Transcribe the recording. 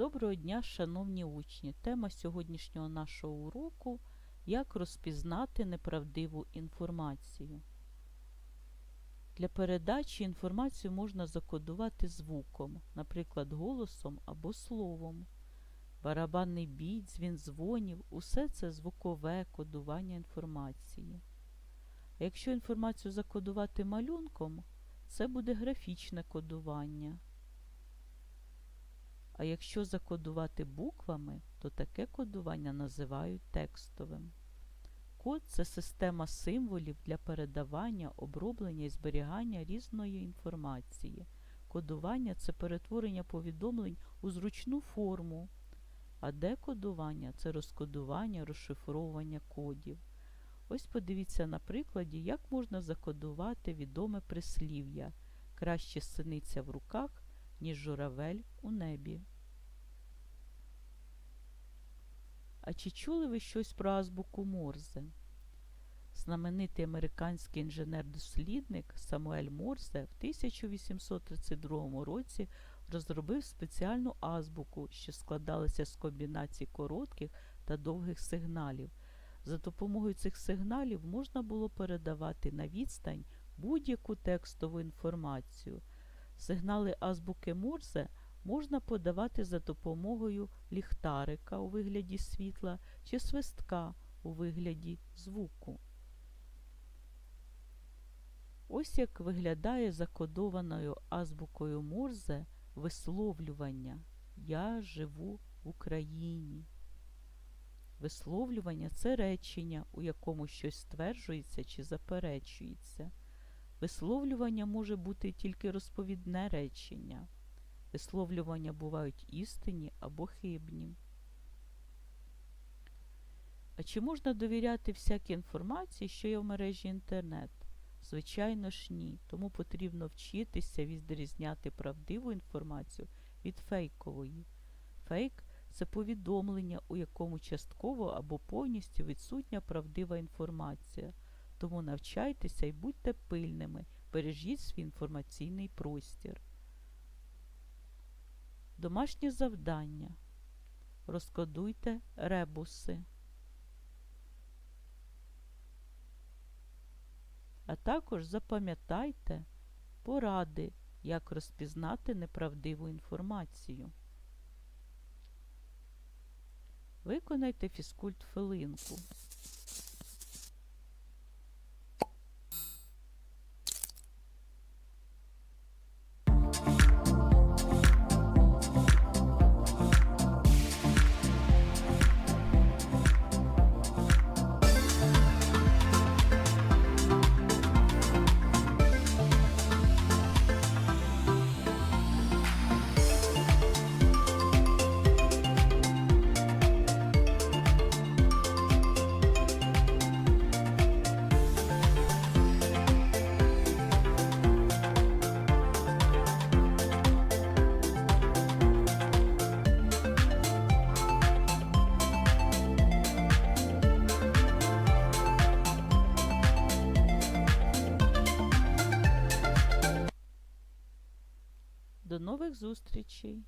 Доброго дня, шановні учні! Тема сьогоднішнього нашого уроку як розпізнати неправдиву інформацію. Для передачі інформацію можна закодувати звуком, наприклад, голосом або словом. Барабанний бій, дзвін дзвонів – усе це звукове кодування інформації. А якщо інформацію закодувати малюнком, це буде графічне кодування. А якщо закодувати буквами, то таке кодування називають текстовим. Код це система символів для передавання, оброблення і зберігання різної інформації. Кодування це перетворення повідомлень у зручну форму, а декодування це розкодування, розшифровування кодів. Ось подивіться на прикладі, як можна закодувати відоме прислів'я краще синиця в руках, ніж журавель у небі. А чи чули ви щось про азбуку Морзе? Знаменитий американський інженер-дослідник Самуель Морзе в 1832 році розробив спеціальну азбуку, що складалася з комбінацій коротких та довгих сигналів. За допомогою цих сигналів можна було передавати на відстань будь-яку текстову інформацію. Сигнали азбуки Морзе можна подавати за допомогою ліхтарика у вигляді світла чи свистка у вигляді звуку. Ось як виглядає закодованою азбукою Морзе висловлювання Я живу в Україні. Висловлювання це речення, у якому щось стверджується чи заперечується. Висловлювання може бути тільки розповідне речення. Висловлювання бувають істинні або хибні. А чи можна довіряти всякій інформації, що є в мережі інтернет? Звичайно ж ні. Тому потрібно вчитися відрізняти правдиву інформацію від фейкової. Фейк це повідомлення, у якому частково або повністю відсутня правдива інформація. Тому навчайтеся і будьте пильними, бережіть свій інформаційний простір. Домашнє завдання. Розкодуйте ребуси. А також запам'ятайте поради, як розпізнати неправдиву інформацію. Виконайте фізкульт До нових зустрічей!